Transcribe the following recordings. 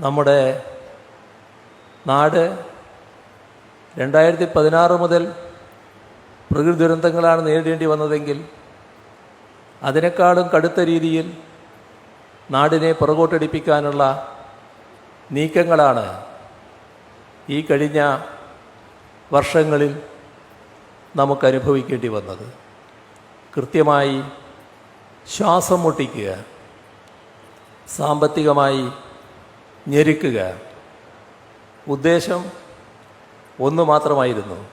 നമ്മുടെ നാട് രണ്ടായിരത്തി പതിനാറ് മുതൽ പ്രകൃതി ദുരന്തങ്ങളാണ് നേരിടേണ്ടി വന്നതെങ്കിൽ അതിനേക്കാളും കടുത്ത രീതിയിൽ നാടിനെ പുറകോട്ടടിപ്പിക്കാനുള്ള നീക്കങ്ങളാണ് ഈ കഴിഞ്ഞ വർഷങ്ങളിൽ നമുക്ക് അനുഭവിക്കേണ്ടി വന്നത്. കൃത്യമായി ശ്വാസം മുട്ടിക്കുക സാമ്പത്തികമായി ഞെരുക്കുക. ഉദ്ദേശം ഒന്ന് മാത്രമായിരുന്നു.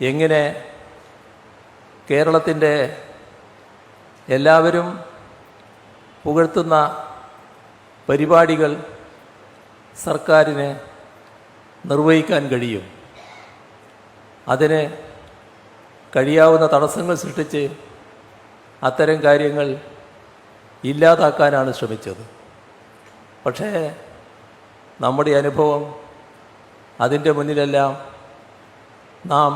എങ്ങനെ കേരളത്തിന്റെ എല്ലാവരും പുകഴ്ത്തുന്ന പരിപാടികൾ സർക്കാരിന് നിർവഹിക്കാൻ കഴിയും. അതിന് കഴിയാവുന്ന തടസ്സങ്ങൾ സൃഷ്ടിച്ച് അത്തരം കാര്യങ്ങൾ ഇല്ലാതാക്കാനാണ് ശ്രമിച്ചത്. പക്ഷേ നമ്മുടെ അനുഭവം അതിന്റെ മുന്നിലെല്ലാം നാം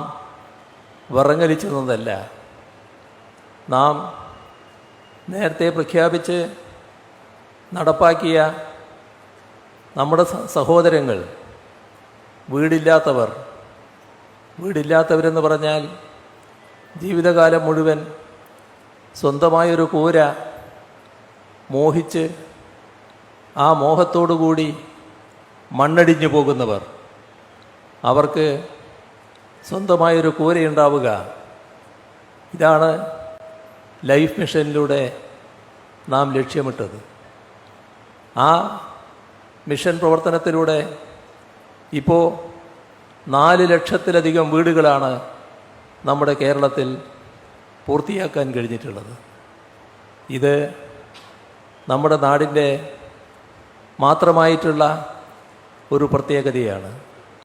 വിറങ്ങലിച്ചു നാം നേരത്തെ പ്രഖ്യാപിച്ച് നടപ്പാക്കിയ നമ്മുടെ സഹോദരങ്ങൾ വീടില്ലാത്തവർ വീടില്ലാത്തവരെന്ന് പറഞ്ഞാൽ ജീവിതകാലം മുഴുവൻ സ്വന്തമായൊരു കൂര മോഹിച്ച് ആ മോഹത്തോടുകൂടി മണ്ണടിഞ്ഞു പോകുന്നവർ. അവർക്ക് സ്വന്തമായൊരു കൂരയുണ്ടാവുക. ഇതാണ് ലൈഫ് മിഷനിലൂടെ നാം ലക്ഷ്യമിട്ടത്. ആ മിഷൻ പ്രവർത്തനത്തിലൂടെ ഇപ്പോൾ നാല് ലക്ഷത്തിലധികം വീടുകളാണ് നമ്മുടെ കേരളത്തിൽ പൂർത്തിയാക്കാൻ കഴിഞ്ഞിട്ടുള്ളത്. ഇത് നമ്മുടെ നാടിന്റെ മാത്രമായിട്ടുള്ള ഒരു പ്രത്യേകതയാണ്.